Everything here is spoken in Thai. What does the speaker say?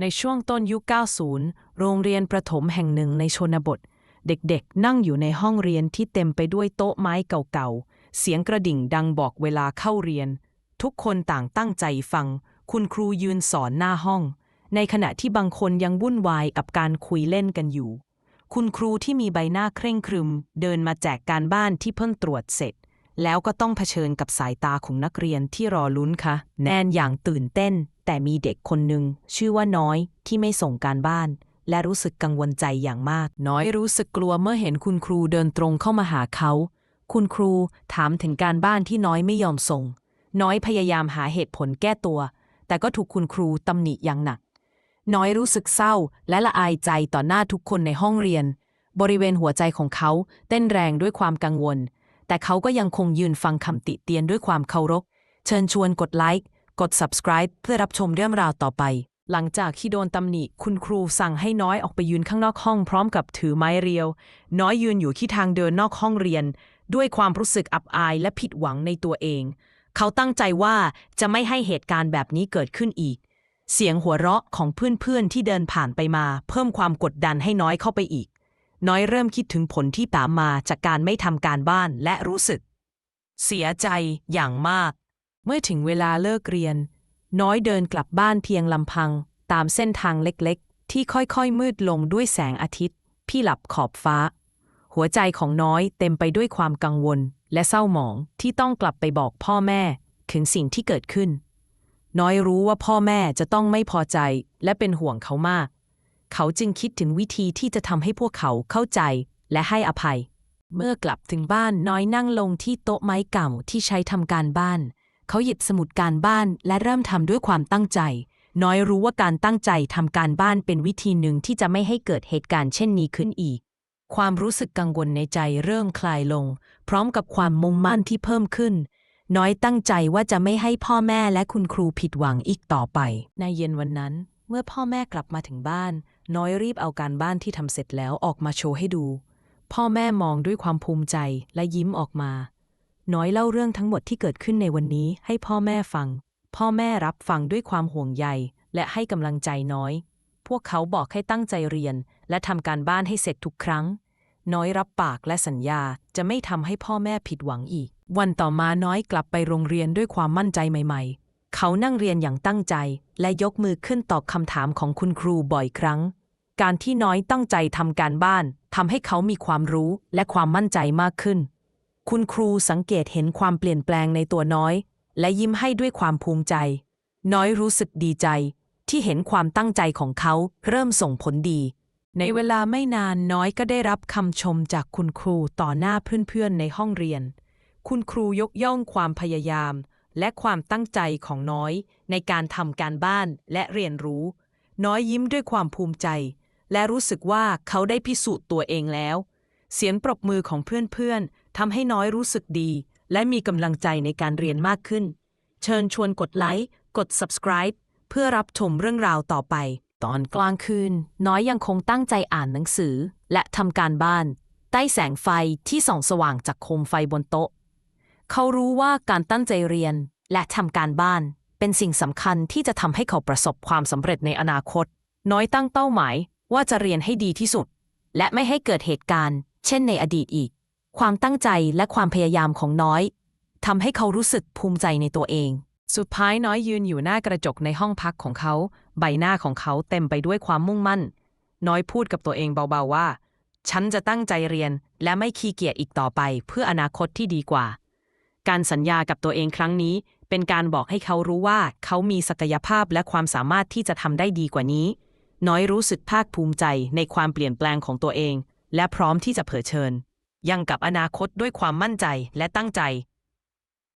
ในช่วงต้นยุค 90 โรงเรียนประถมแห่งหนึ่งในชนบท เด็กๆ นั่งอยู่ในห้องเรียนที่เต็มไปด้วยโต๊ะไม้เก่าๆ เสียงกระดิ่งดังบอกเวลาเข้าเรียน ทุกคนต่างตั้งใจฟัง คุณครูยืนสอนหน้าห้อง ในขณะที่บางคนยังวุ่นวายกับการคุยเล่นกันอยู่ คุณครูที่มีใบหน้าเคร่งครึม เดินมาแจกการบ้านที่เพิ่งตรวจเสร็จ แล้วก็ต้องเผชิญกับสายตาของนักเรียนที่รอลุ้นค่ะ แนนอย่างตื่นเต้น แต่มีเด็กคนหนึ่งชื่อว่าน้อยที่ไม่ส่งการบ้าน และรู้สึกกังวลใจอย่างมาก น้อยรู้สึกกลัวเมื่อเห็นคุณครูเดินตรงเข้ามาหาเขา คุณครูถามถึงการบ้านที่น้อยไม่ยอมส่ง น้อยพยายามหาเหตุผลแก้ตัว แต่ก็ถูกคุณครูตำหนิอย่างหนัก น้อยรู้สึกเศร้าและละอายใจต่อหน้าทุกคนในห้องเรียน บริเวณหัวใจของเขาเต้นแรงด้วยความกังวล แต่เขาก็ยังคงยืนฟังคำติเตียนด้วยความเคารพ เชิญชวนกดไลค์ กด subscribe เพื่อรับชมเรื่องราวต่อไป หลังจากที่โดนตำหนิคุณครูสั่งให้น้อยออกไปยืนข้างนอกห้องพร้อมกับถือไม้เรียว น้อยยืนอยู่ที่ทางเดินนอกห้องเรียน ด้วยความรู้สึกอับอายและผิดหวังในตัวเอง เขาตั้งใจว่าจะไม่ให้เหตุการณ์แบบนี้เกิดขึ้นอีก เสียงหัวเราะของเพื่อนๆที่เดินผ่านไปมา เพิ่มความกดดันให้น้อยเข้าไปอีก น้อยเริ่มคิดถึงผลที่ตามมาจากการไม่ทำการบ้านและรู้สึก เสียใจอย่างมาก เมื่อถึงเวลาเลิกเรียน น้อยเดินกลับบ้านเพียงลำพัง ตามเส้นทางเล็กๆ ที่ค่อยๆมืดลงด้วยแสงอาทิตย์ พี่หลับขอบฟ้า หัวใจของน้อยเต็มไปด้วยความกังวล และเศร้าหมองที่ต้องกลับไปบอกพ่อแม่ ถึงสิ่งที่เกิดขึ้น น้อยรู้ว่าพ่อแม่จะต้องไม่พอใจและเป็นห่วงเขามาก เขาจึงคิดถึงวิธีที่จะทำให้พวกเขาเข้าใจและให้อภัย เมื่อกลับถึงบ้านน้อยนั่งลงที่โต๊ะไม้เก่าที่ใช้ทำการบ้าน เขาหยิบสมุดการบ้านและเริ่มทำด้วยความตั้งใจ น้อยรู้ว่าการตั้งใจทำการบ้านเป็นวิธีหนึ่งที่จะไม่ให้เกิดเหตุการณ์เช่นนี้ขึ้นอีก ความรู้สึกกังวลในใจเริ่มคลายลง พร้อมกับความมุ่งมั่นที่เพิ่มขึ้นน้อยตั้งใจว่าจะไม่ให้พ่อแม่และคุณครูผิดหวังอีกต่อไป ในเย็นวันนั้น เมื่อพ่อแม่กลับมาถึงบ้าน น้อยรีบเอาการบ้านที่ทำเสร็จแล้วออกมาโชว์ให้ดู พ่อแม่มองด้วยความภูมิใจและยิ้มออกมา น้อยเล่าเรื่องทั้งหมดที่เกิดขึ้นในวันนี้ให้พ่อแม่ฟัง พ่อแม่รับฟังด้วยความห่วงใย และให้กำลังใจน้อย พวกเขาบอกให้ตั้งใจเรียน และทำการบ้านให้เสร็จทุกครั้ง น้อยรับปากและสัญญาจะไม่ทำให้พ่อแม่ผิดหวังอีก วันต่อมาน้อยกลับไปโรงเรียนด้วยความมั่นใจใหม่ ๆ เขานั่งเรียนอย่างตั้งใจ และยกมือขึ้นตอบคำถามของคุณครูบ่อยครั้ง การที่น้อยตั้งใจทำการบ้านทำให้เขามีความรู้และความมั่นใจมากขึ้น คุณครูสังเกตเห็นความเปลี่ยนแปลงในตัวน้อย และยิ้มให้ด้วยความภูมิใจ น้อยรู้สึกดีใจ ที่เห็นความตั้งใจของเขาเริ่มส่งผลดี ในเวลาไม่นานน้อยก็ได้รับคำชมจากคุณครูต่อหน้าเพื่อนๆในห้องเรียน คุณครูยกย่องความพยายาม และความตั้งใจของน้อยในการทำการบ้านและเรียนรู้ น้อยยิ้มด้วยความภูมิใจ และรู้สึกว่าเขาได้พิสูจน์ตัวเองแล้ว เสียงปรบมือของเพื่อนๆทำให้น้อยรู้สึกดี และมีกำลังใจในการเรียนมากขึ้น เชิญชวนกดไลค์กด subscribe เพื่อรับชมเรื่องราวต่อไป ตอนกลางคืน น้อยยังคงตั้งใจอ่านหนังสือ และทำการบ้าน ใต้แสงไฟที่ส่องสว่างจากโคมไฟบนโต๊ะ เขารู้ว่าการตั้งใจเรียนและทำการบ้าน เป็นสิ่งสำคัญที่จะทำให้เขาประสบความสำเร็จในอนาคต น้อยตั้งเป้าหมายว่าจะเรียนให้ดีที่สุด และไม่ให้เกิดเหตุการณ์ เช่นในอดีตอีก ความตั้งใจและความพยายามของน้อยทำให้เขารู้สึกภูมิใจในตัวเอง สุดท้ายน้อยยืนอยู่หน้ากระจกในห้องพักของเขา ใบหน้าของเขาเต็มไปด้วยความมุ่งมั่น น้อยพูดกับตัวเองเบาๆว่า ฉันจะตั้งใจเรียนและไม่ขี้เกียจอีกต่อไปเพื่ออนาคตที่ดีกว่า การสัญญากับตัวเองครั้งนี้ เป็นการบอกให้เขารู้ว่าเขามีศักยภาพและความสามารถที่จะทำได้ดีกว่านี้ น้อยรู้สึกภาคภูมิใจในความเปลี่ยนแปลงของตัวเองและพร้อมที่จะเผชิญ ยังกับอนาคตด้วยความมั่นใจและตั้งใจ